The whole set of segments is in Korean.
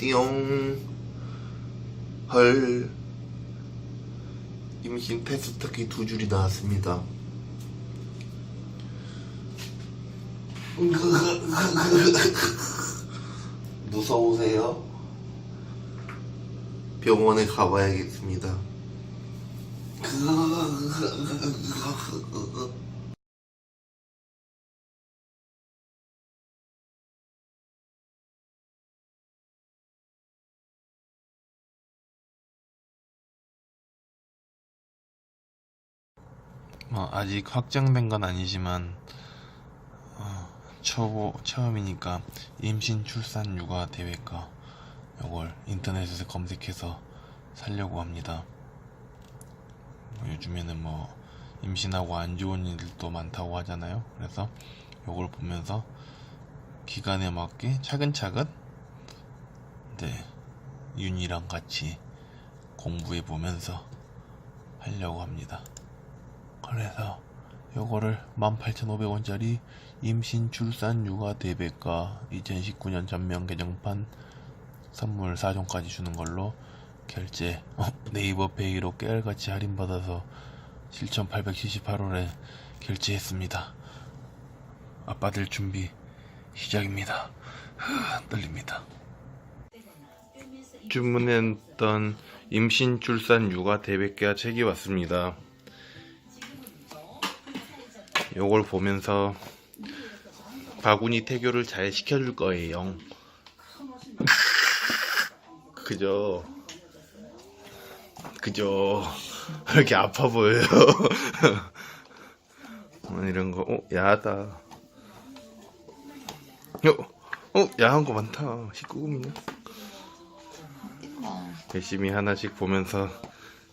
띠용 헐 임신 테스트기 두 줄이 나왔습니다. 무서우세요? 병원에 가봐야겠습니다. 뭐 아직 확정된 건 아니지만 어, 초보 처음이니까 임신 출산 육아 대회과 요걸 인터넷에서 검색해서 살려고 합니다. 뭐 요즘에는 뭐 임신하고 안 좋은 일들도 많다고 하잖아요. 그래서 요걸 보면서 기간에 맞게 차근차근 네 윤이랑 같이 공부해 보면서 하려고 합니다. 그래서 요거를 18,500원짜리 임신 출산 육아 대백과 2019년 전면 개정판 선물 4종까지 주는 걸로 결제 어, 네이버 페이로 깨알같이 할인받아서 7,878원에 결제했습니다. 아빠들 준비 시작입니다. 떨립니다. 주문했던 임신 출산 육아 대백과 책이 왔습니다. 요걸 보면서 바구니 태교를 잘 시켜줄 거예요. 그죠? 그죠? 왜 이렇게 아파 보여요? 어, 이런 거, 어, 야하다. 어, 어, 야한 거 많다. 19금이네. 열심히 하나씩 보면서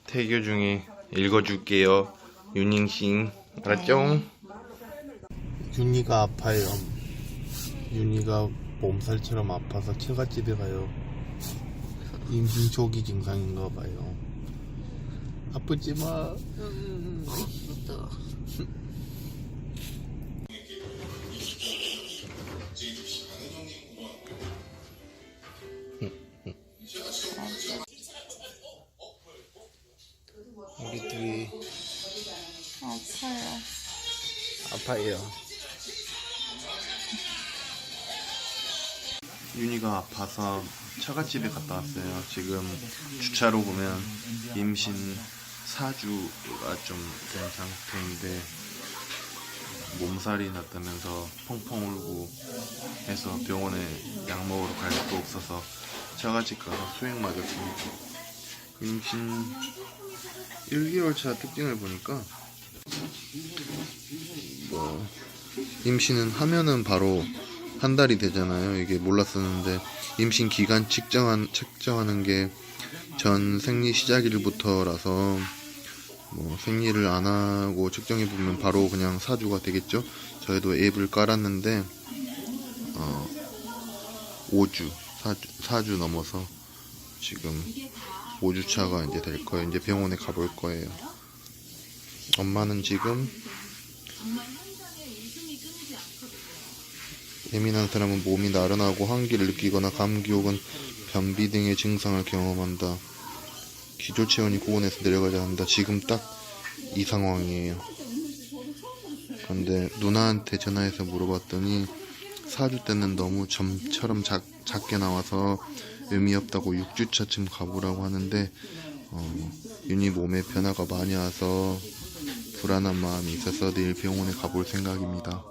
태교 중에 읽어줄게요. 유닝싱. 알았죠? 윤희가 아파요. 윤희가 몸살처럼 아파서 처갓집에 가요. 임신 초기 증상인가 봐요. 아프지 마. 우리 둘이 아파요. 아파요. 윤희가 아파서 처갓집에 갔다 왔어요. 지금 주차로 보면 임신 4주가 좀 된 상태인데 몸살이 났다면서 펑펑 울고 해서 병원에 약 먹으러 갈 것도 없어서 처갓집 가서 수액 맞았습니다. 임신 1개월 차 특징을 보니까 뭐 임신은 하면은 바로 한 달이 되잖아요. 이게 몰랐었는데 임신 기간 측정한 측정하는 게 전 생리 시작일부터라서 뭐 생리를 안 하고 측정해 보면 바로 그냥 사주가 되겠죠. 저희도 앱을 깔았는데 어 5주 4주, 4주 넘어서 지금 5주 차가 이제 될 거예요. 이제 병원에 가볼 거예요. 엄마는 지금 예민한 사람은 몸이 나른하고 한기를 느끼거나 감기 혹은 변비 등의 증상을 경험한다. 기조 체온이 고온에서 내려가자 한다. 지금 딱 이 상황이에요. 그런데 누나한테 전화해서 물어봤더니 4주 때는 너무 점처럼 작, 작게 나와서 의미 없다고 6주차쯤 가보라고 하는데 어, 윤희 몸에 변화가 많이 와서 불안한 마음이 있어서 내일 병원에 가볼 생각입니다.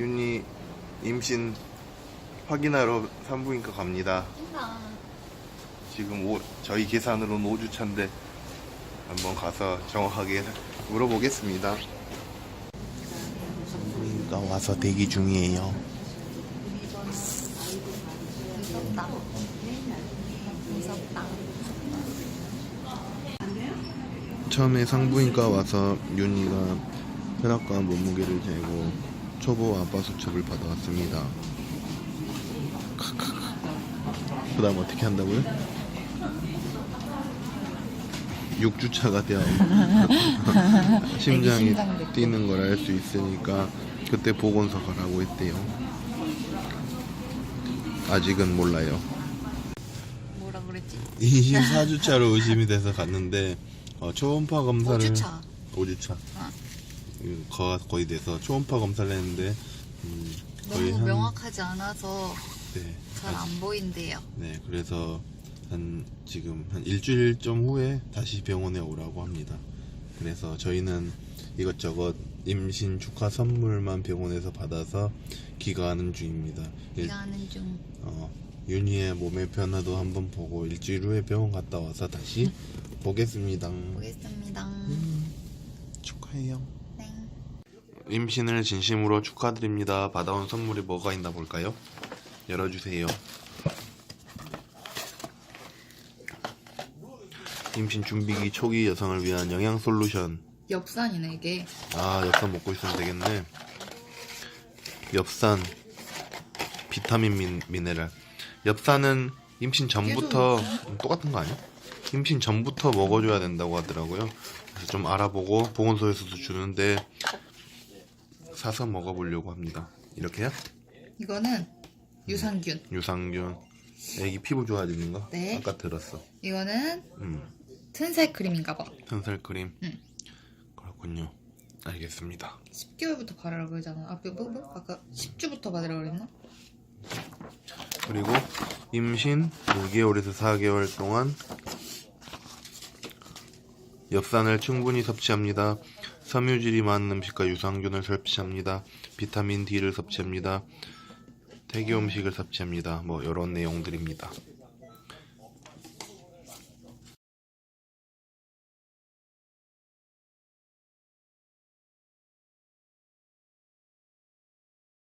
윤희 임신 확인하러 산부인과 갑니다. 지금 오, 저희 계산으로는 5주 차인데 한번 가서 정확하게 물어보겠습니다. 산부인과 와서 대기 중이에요. 무섭다. 무섭다. 처음에 상부인과 와서 윤희가 혈압과 몸무게를 재고 초보 아빠 수첩을 받아왔습니다. 그 다음 어떻게 한다고요? 6주차가 되어 심장이 뛰는 걸 알 수 있으니까 그때 보건소 가라고 했대요. 아직은 몰라요. 뭐라 그랬지? 24주차로 의심이 돼서 갔는데 어, 초음파 검사를 5주차 5주차 어. 거 거의 돼서 초음파 검사를 했는데 음, 거의 너무 한 명확하지 않아서 네, 잘안 보인대요 네 그래서 한 지금 한 일주일 좀 후에 다시 병원에 오라고 합니다. 그래서 저희는 이것저것 임신 축하 선물만 병원에서 받아서 귀가하는 중입니다. 일- 기가하는 중 어, 윤희의 몸의 변화도 한번 보고 일주일 후에 병원 갔다 와서 다시 보겠습니다. 보겠습니다 축하해요. 네. 임신을 진심으로 축하드립니다. 받아온 선물이 뭐가 있나 볼까요? 열어주세요. 임신 준비기 초기 여성을 위한 영양 솔루션. 엽산이네 이게 아, 엽산 먹고 있으면 되겠네. 엽산, 비타민 민, 미네랄. 엽산은 임신 전부터 음, 똑같은 거 아니야? 임신 전부터 먹어줘야 된다고 하더라고요. 그래서 좀 알아보고 보건소에서도 주는데 사서 먹어보려고 합니다. 이렇게요? 이거는 유산균 유산균. 애기 피부 좋아지는 거? 네. 아까 들었어. 이거는 음, 튼살 크림인가 봐 튼살 크림. 응. 그렇군요. 알겠습니다. 10개월부터 바르라고 그러잖아 아, 뭐, 뭐, 뭐? 아까 10주부터 바르라고 그랬나? 그리고 임신 6개월에서 4개월 동안 엽산을 충분히 섭취합니다. 섬유질이 많은 음식과 유산균을 섭취합니다. 비타민 D를 섭취합니다. 태교 음식을 섭취합니다. 뭐 이런 내용들입니다.